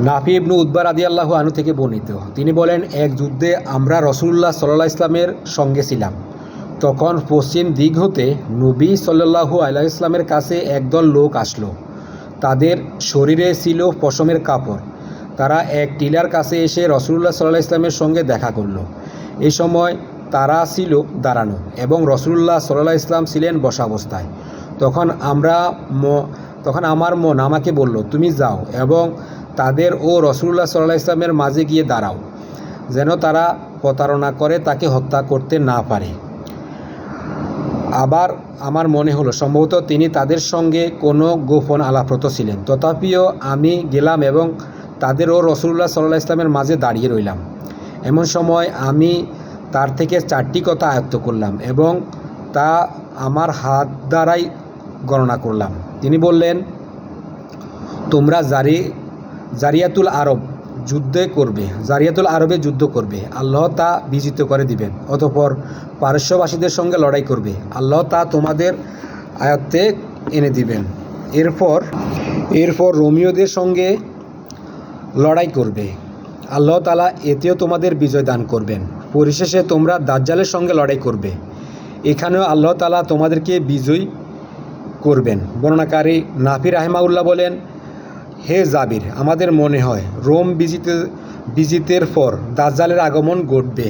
নাফি ইবনু উদ্বার আদি আল্লাহ আনু থেকে বর্ণিত। তিনি বলেন, এক যুদ্ধে আমরা রসুল্লাহ সাল্লাহ ইসলামের সঙ্গে ছিলাম। তখন পশ্চিম দিক হতে নবী সাল্লাহু আল্লাহ ইসলামের কাছে একদল লোক আসলো। তাদের শরীরে ছিল পশমের কাপড়। তারা এক টিলার কাছে এসে রসুল্লাহ সাল্লাহ ইসলামের সঙ্গে দেখা করল। এই সময় তারা ছিল দাঁড়ানো এবং রসুল্লাহ সাল্লাহ ইসলাম ছিলেন বসা অবস্থায় তখন আমরা তখন আমার মন আমাকে বলল, তুমি যাও এবং তাদের ও রসুল্লাহ সাল্লাহ ইসলামের মাঝে গিয়ে দাঁড়াও, যেন তারা প্রতারণা করে তাকে হত্যা করতে না পারে। আবার আমার মনে হলো, সম্ভবত তিনি তাদের সঙ্গে কোনো গোপন আলাপ্রত ছিলেন। তথাপিও আমি গেলাম এবং তাদের ও রসুল্লাহ সাল্লাহ ইসলামের মাঝে দাঁড়িয়ে রইলাম। এমন সময় আমি তার থেকে চারটি কথা আয়ত্ত করলাম এবং তা আমার হাত দ্বারাই গণনা করলাম। তিনি বললেন, তোমরা জারি জারিয়াতুল আরব যুদ্ধে করবে, জারিয়াতুল আরবে যুদ্ধ করবে। আল্লাহ তা বিজিত করে দিবেন, অতপর পারস্যবাসীদের সঙ্গে লড়াই করবে। আল্লাহ তা তোমাদের আয়ত্তে এনে দিবেন। এরপর এরপর রোমিওদের সঙ্গে লড়াই করবে। আল্লাহ তালা এতেও তোমাদের বিজয় দান করবেন। পরিশেষে তোমরা দাজ্জালের সঙ্গে লড়াই করবে। এখানেও আল্লাহ তালা তোমাদেরকে বিজয় করবেন। বর্ণনাকারী নাফি রাহমাউল্লাহ বলেন হে জাবির আমাদের মনে হয় রোম বিজিতে বিজিতের পর দাজ্জালের আগমন ঘটবে।